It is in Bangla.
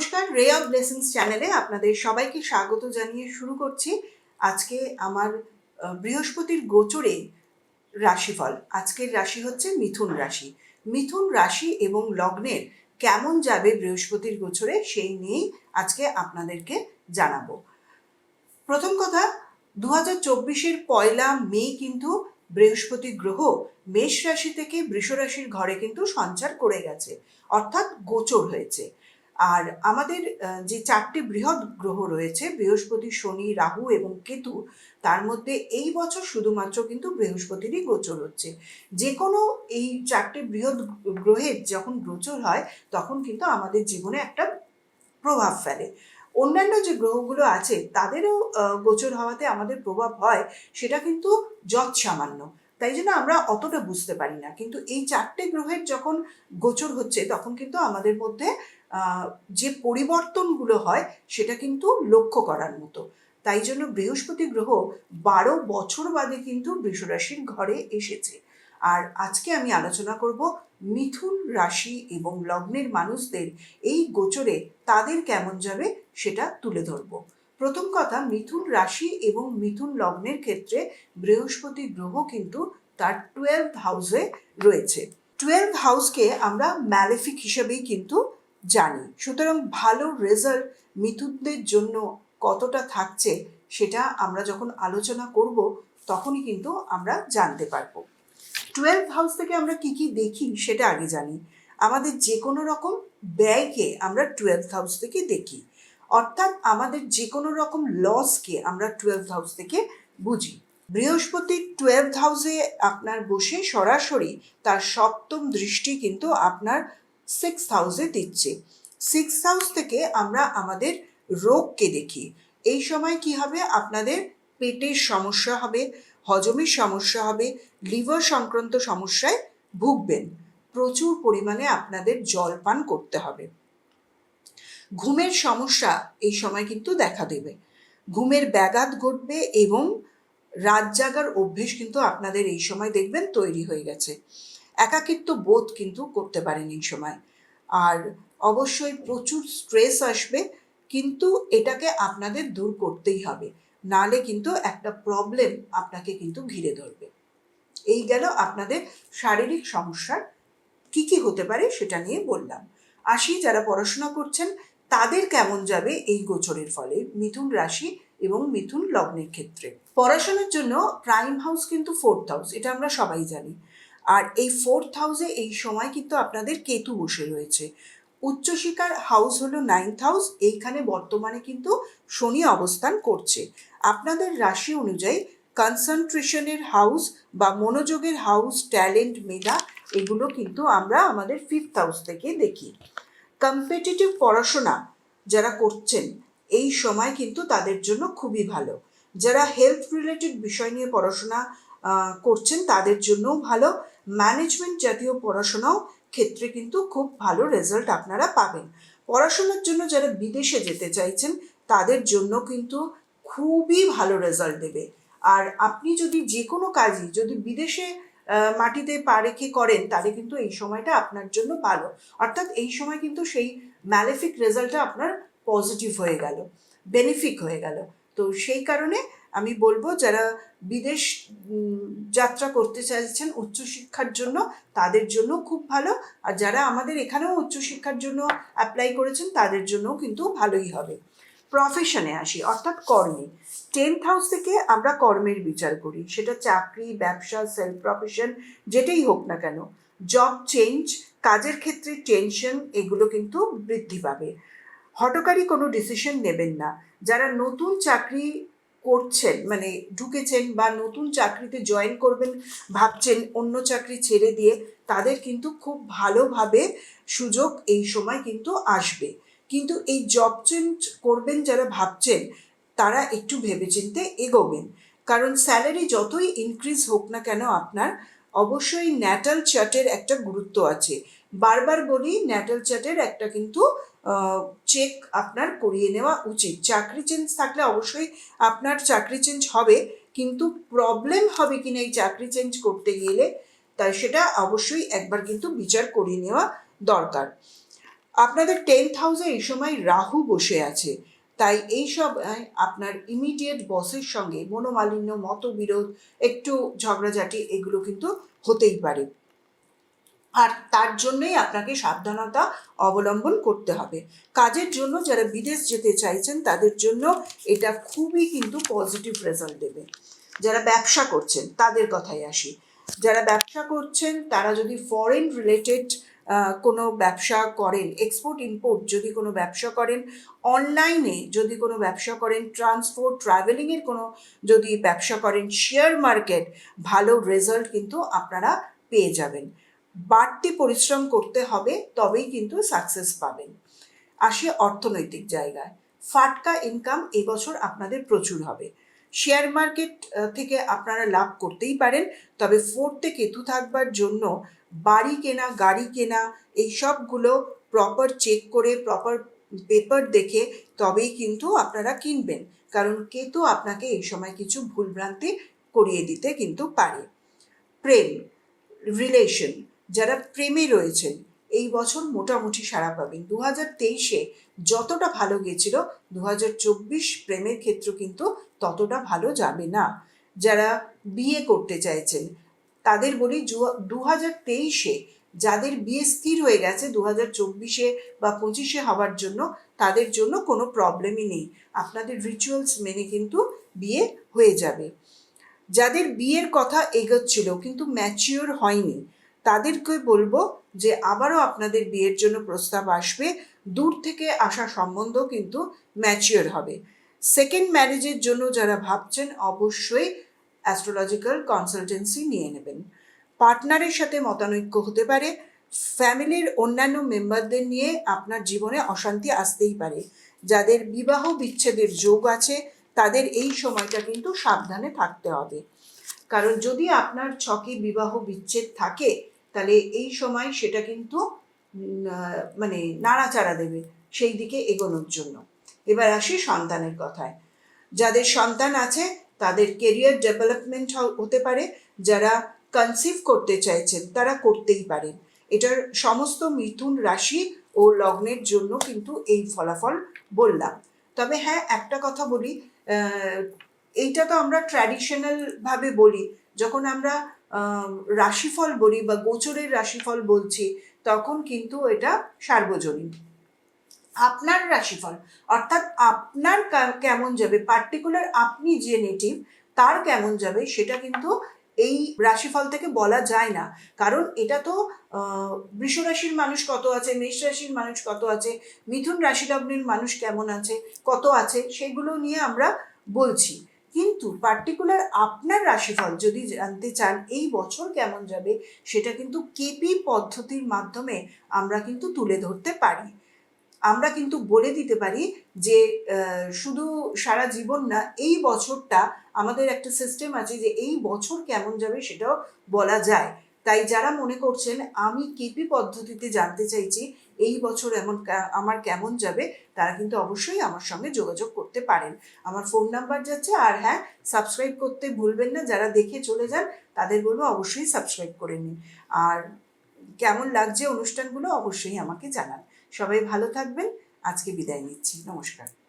নমস্কার রে অফ ব্লেসিংস চ্যানেলে আপনাদের সবাইকে স্বাগত জানিয়ে শুরু করছি আজকে আমার বৃহস্পতির গোচরে রাশিফল। আজকের রাশি হচ্ছে মিথুন রাশি। মিথুন রাশি এবং লগ্নের কেমন যাবে বৃহস্পতির গোচরে সেই নিয়েই আজকে আপনাদেরকে জানাব। প্রথম কথা দু হাজার চব্বিশের পয়লা মে কিন্তু বৃহস্পতি গ্রহ মেষ রাশি থেকে বৃষ রাশির ঘরে কিন্তু সঞ্চার করে গেছে, অর্থাৎ গোচর হয়েছে। আর আমাদের যে চারটি বৃহৎ গ্রহ রয়েছে, বৃহস্পতি, শনি, রাহু এবং কেতু, তার মধ্যে এই বছর শুধুমাত্র কিন্তু বৃহস্পতিরই গোচর হচ্ছে। যে কোনো এই চারটি বৃহৎ গ্রহের যখন গোচর হয়, তখন কিন্তু আমাদের জীবনে একটা প্রভাব ফেলে। অন্যান্য যে গ্রহগুলো আছে, তাদেরও গোচর হওয়াতে আমাদের প্রভাব হয়, সেটা কিন্তু যৎ সামান্য। তাই জন্য আমরা অতটা বুঝতে পারি না। কিন্তু এই চারটে গ্রহের যখন গোচর হচ্ছে, তখন কিন্তু আমাদের মধ্যে যে পরিবর্তনগুলো হয় সেটা কিন্তু লক্ষ্য করার মতো। তাই জন্য বৃহস্পতি গ্রহ বারো বছর বাদে কিন্তু বৃষরাশির ঘরে এসেছে। আর আজকে আমি আলোচনা করব মিথুন রাশি এবং লগ্নের মানুষদের এই গোচরে তাদের কেমন যাবে সেটা তুলে ধরব। প্রথম কথা, মিথুন রাশি এবং মিথুন লগ্নের ক্ষেত্রে বৃহস্পতি গ্রহ কিন্তু তার টুয়েলভ হাউসে রয়েছে। টুয়েলভ হাউসকে আমরা ম্যালেফিক হিসেবেই কিন্তু জানি। সুতরাং ভালো রেজাল্ট মিথুনদের জন্য কতটা থাকছে সেটা আমরা যখন আলোচনা করব, তখনই কিন্তু আমরা জানতে পারব। টুয়েলভ হাউস থেকে আমরা কি কি দেখি সেটা আগে জানি। আমাদের যে কোনো রকম ব্যয়কে আমরা টুয়েলভ হাউস থেকে দেখি। অর্থাৎ আমাদের যে কোনো রকম লসকে আমরা টুয়েলভ হাউস থেকে বুঝি। বৃহস্পতি টুয়েলভ হাউসে আপনার বসে সরাসরি তার সপ্তম দৃষ্টি কিন্তু আপনার সিক্স হাউসে দিচ্ছে। সিক্স হাউস থেকে আমরা আমাদের রোগকে দেখি। এই সময় কি হবে? আপনাদের পেটের সমস্যা হবে হজমের সমস্যা হবে, লিভার সংক্রান্ত সমস্যায় ভুগবেন। প্রচুর পরিমাণে আপনাদের জল পান করতে হবে। ঘুমের সমস্যা এই সময় কিন্তু দেখা দেবে। ঘুমের ব্যাঘাত ঘটবে এবং রাত জাগার অভ্যেস কিন্তু আপনাদের এই সময় দেখবেন তৈরি হয়ে গেছে। একাকিত্ব বোধ কিন্তু করতে পারেন এই সময়। আর অবশ্যই প্রচুর স্ট্রেস আসবে, কিন্তু এটাকে আপনাদের দূর করতেই হবে। নালে কিন্তু একটা প্রবলেম আপনাকে কিন্তু ঘিরে ধরবে। এই গেল আপনাদের শারীরিক সমস্যার কি কি হতে পারে সেটা নিয়ে বললাম। আসি যারা পড়াশোনা করছেন, তাদের কেমন যাবে এই গোচরের ফলে মিথুন রাশি এবং মিথুন লগ্নের ক্ষেত্রে? পড়াশোনার জন্য প্রাইম হাউস কিন্তু ফোর্থ হাউস এটা আমরা সবাই জানি। আর এই ফোর্থ হাউসে এই সময় কিন্তু আপনাদের কেতু বসে রয়েছে। উচ্চশিক্ষার হাউস হলো নাইন্থ হাউস এইখানে বর্তমানে কিন্তু শনি অবস্থান করছে। আপনাদের রাশি অনুযায়ী কনসেন্ট্রেশনের হাউস বা মনোযোগের হাউস ট্যালেন্ট মেধা এগুলো কিন্তু আমরা আমাদের ফিফথ হাউস থেকে দেখি। কম্পিটিটিভ পড়াশোনা যারা করছেন, এই সময় কিন্তু তাদের জন্য খুবই ভালো। যারা হেলথ রিলেটেড বিষয় নিয়ে পড়াশোনা করছেন, তাদের জন্যও ভালো। ম্যানেজমেন্ট জাতীয় পড়াশোনাও ক্ষেত্রে কিন্তু খুব ভালো রেজাল্ট আপনারা পাবেন। পড়াশোনার জন্য যারা বিদেশে যেতে চাইছেন, তাদের জন্য কিন্তু খুবই ভালো রেজাল্ট দেবে। আর আপনি যদি যে কোনো কাজই, যদি বিদেশে মাটিতে পা রেখে করেন, তাহলে কিন্তু এই সময়টা আপনার জন্য ভালো। অর্থাৎ এই সময় কিন্তু সেই ম্যালেফিক রেজাল্টটা আপনার পজিটিভ হয়ে গেল বেনিফিক হয়ে গেল। তো সেই কারণে আমি বলব, যারা বিদেশ যাত্রা করতে চাইছেন উচ্চশিক্ষার জন্য, তাদের জন্য খুব ভালো। আর যারা আমাদের এখানেও উচ্চশিক্ষার জন্য অ্যাপ্লাই করেছেন, তাদের জন্যও কিন্তু ভালোই হবে। প্রফেশনে আসি, অর্থাৎ কর্মে। টেন্থ হাউস থেকে আমরা কর্মের বিচার করি। সেটা চাকরি, ব্যবসা সেলফ প্রফেশন যেটাই হোক না কেন। জব চেঞ্জ কাজের ক্ষেত্রে টেনশন এগুলো কিন্তু বৃদ্ধি পাবে। হটকারী কোনো ডিসিশন নেবেন না। যারা নতুন চাকরি করছেন মানে ঢুকেছেন বা নতুন চাকরিতে জয়েন করবেন ভাবছেন অন্য চাকরি ছেড়ে দিয়ে, তাদের কিন্তু খুব ভালোভাবে সুযোগ এই সময় কিন্তু আসবে। কিন্তু এই জব চেঞ্জ করবেন যারা ভাবছেন, তারা একটু ভেবেচিন্তে এগোবেন। কারণ স্যালারি যতই ইনক্রিজ হোক না কেন আপনার, অবশ্যই ন্যাটাল চার্টের একটা গুরুত্ব আছে। বারবার বলি ন্যাটাল চার্টের একটা কিন্তু চেক আপনার করিয়ে নেওয়া উচিত। চাকরি চেঞ্জ থাকলে অবশ্যই আপনার চাকরি চেঞ্জ হবে, কিন্তু প্রবলেম হবে কিনা এই চাকরি চেঞ্জ করতে গেলে, তাই সেটা অবশ্যই একবার কিন্তু বিচার করিয়ে নেওয়া দরকার। আপনাদের টেন্থ হাউসে এই সময় রাহু বসে আছে, তাই এই সব আপনার ইমিডিয়েট বসের সঙ্গে মনোমালিন্য, মতবিরোধ, একটু ঝগড়াঝাটি, এগুলো কিন্তু হতেই পারে। আর তার জন্যই আপনাকে সাবধানতা অবলম্বন করতে হবে। কাজের জন্য যারা বিদেশ যেতে চাইছেন, তাদের জন্য এটা খুবই কিন্তু পজিটিভ রেজাল্ট দেবে। যারা ব্যবসা করছেন, তাদের কথায় আসি। যারা ব্যবসা করছেন, তারা যদি ফরেন রিলেটেড কোনো ব্যবসা করেন এক্সপোর্ট ইম্পোর্ট যদি কোনো ব্যবসা করেন অনলাইনে যদি কোনো ব্যবসা করেন ট্রান্সপোর্ট ট্রাভেলিংয়ের কোনো যদি ব্যবসা করেন শেয়ার মার্কেট ভালো রেজাল্ট কিন্তু আপনারা পেয়ে যাবেন। বাড়তি পরিশ্রম করতে হবে, তবেই কিন্তু সাকসেস পাবেন। আসে অর্থনৈতিক জায়গায়। ফাটকা ইনকাম এবছর আপনাদের প্রচুর হবে। শেয়ার মার্কেট থেকে আপনারা লাভ করতেই পারেন, তবে ফোর্থে কেতু থাকবার জন্য বাড়ি কেনা, গাড়ি কেনা, এই সবগুলো প্রপার চেক করে প্রপার পেপার দেখে তবেই কিন্তু আপনারা কিনবেন। কারণ কেতু আপনাকে এই সময় কিছু ভুলভ্রান্তি করিয়ে দিতে কিন্তু পারে। প্রেম রিলেশন যারা প্রেমে রয়েছেন, এই বছর মোটামুটি সাড়া পাবেন। দু হাজার তেইশে যতটা ভালো গেছিল দু হাজার চব্বিশ প্রেমের ক্ষেত্র কিন্তু ততটা ভালো যাবে না। যারা বিয়ে করতে চাইছেন, তাদের বলি দু হাজার তেইশে যাদের বিয়ে স্থির হয়ে গেছে দু হাজার চব্বিশে বা পঁচিশে হওয়ার জন্য, তাদের জন্য কোনো প্রবলেমই নেই। আপনাদের রিচুয়ালস মেনে কিন্তু বিয়ে হয়ে যাবে। যাদের বিয়ের কথা এগোচ্ছিল, কিন্তু ম্যাচিওর হয়নি তাদেরকে বলব যে আবারও আপনাদের বিয়ের জন্য প্রস্তাব আসবে। দূর থেকে আসা সম্বন্ধ কিন্তু ম্যাচিওর হবে। সেকেন্ড ম্যারেজের জন্য যারা ভাবছেন, অবশ্যই অ্যাস্ট্রোলজিক্যাল কনসালটেন্সি নিয়ে নেবেন। পার্টনারের সাথে মতানৈক্য হতে পারে। ফ্যামিলির অন্যান্য মেম্বারদের নিয়ে আপনার জীবনে অশান্তি আসতেই পারে। যাদের বিবাহ বিচ্ছেদের যোগ আছে, তাদের এই সময়টা কিন্তু সাবধানে থাকতে হবে। কারণ যদি আপনার ছকে বিবাহ বিচ্ছেদ থাকে, তাহলে এই সময় সেটা কিন্তু মানে নাড়াচাড়া দেবে, সেই দিকে এগোনোর জন্য। এবার আসি সন্তানের কথায়। যাদের সন্তান আছে, তাদের কেরিয়ার ডেভেলপমেন্ট হতে পারে। যারা কনসিভ করতে চাইছেন, তারা করতেই পারেন। এটার সমস্ত মিথুন রাশি ও লগ্নের জন্য কিন্তু এই ফলাফল বললাম। তবে হ্যাঁ একটা কথা বলি এইটা তো আমরা ট্র্যাডিশনাল ভাবে বলি। যখন আমরা রাশিফল বলি বা গোচরের রাশিফল বলছি তখন কিন্তু এটা সার্বজনীন। আপনার রাশিফল অর্থাৎ আপনার কেমন যাবে পার্টিকুলার আপনি যে নেটিভ তার কেমন যাবে সেটা কিন্তু এই রাশিফল থেকে বলা যায় না। কারণ এটা তো আহ, বৃষ রাশির মানুষ কত আছে মেষ রাশির মানুষ কত আছে মিথুন রাশি লগ্নের মানুষ কেমন আছে কত আছে সেগুলো নিয়ে আমরা বলছি। কিন্তু পার্টিকুলার আপনার রাশিফল যদি জানতে চান, এই বছর কেমন যাবে, সেটা কিন্তু কেপি পদ্ধতির মাধ্যমে আমরা কিন্তু তুলে ধরতে পারি। আমরা কিন্তু বলে দিতে পারি যে শুধু সারা জীবন না, এই বছরটা আমাদের একটা সিস্টেম আছে যে, এই বছর কেমন যাবে সেটাও বলা যায়। তাই যারা মনে করছেন, আমি কেপি পদ্ধতিতে জানতে চাইছি, এই বছর এমন আমার কেমন যাবে, তারা কিন্তু অবশ্যই আমার সঙ্গে যোগাযোগ করতে পারেন। আমার ফোন নাম্বার যাচ্ছে, আর হ্যাঁ সাবস্ক্রাইব করতে ভুলবেন না, যারা দেখে চলে যান, তাদের বলব অবশ্যই সাবস্ক্রাইব করে নিন। আর কেমন লাগছে অনুষ্ঠানগুলো, অবশ্যই আমাকে জানান। সবাই ভালো থাকবেন, আজকে বিদায় নিচ্ছি, নমস্কার।